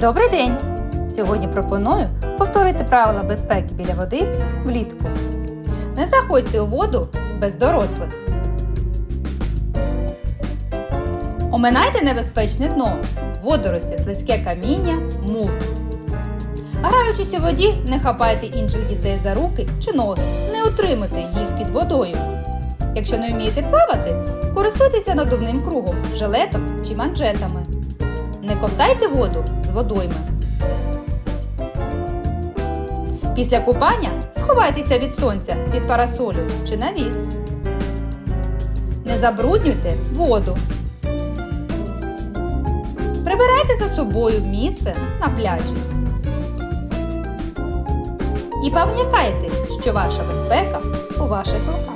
Добрий день! Сьогодні пропоную повторити правила безпеки біля води влітку. Не заходьте у воду без дорослих. Оминайте небезпечне дно, водорості, слизьке каміння, мул. Граючись у воді, не хапайте інших дітей за руки чи ноги, не утримуйте їх під водою. Якщо не вмієте плавати, користуйтеся надувним кругом, жилетом чи манжетами. Не ковтайте воду з водойми. Після купання сховайтеся від сонця під парасолю чи навіс. Не забруднюйте воду. Прибирайте за собою місце на пляжі. І пам'ятайте, що ваша безпека у ваших руках.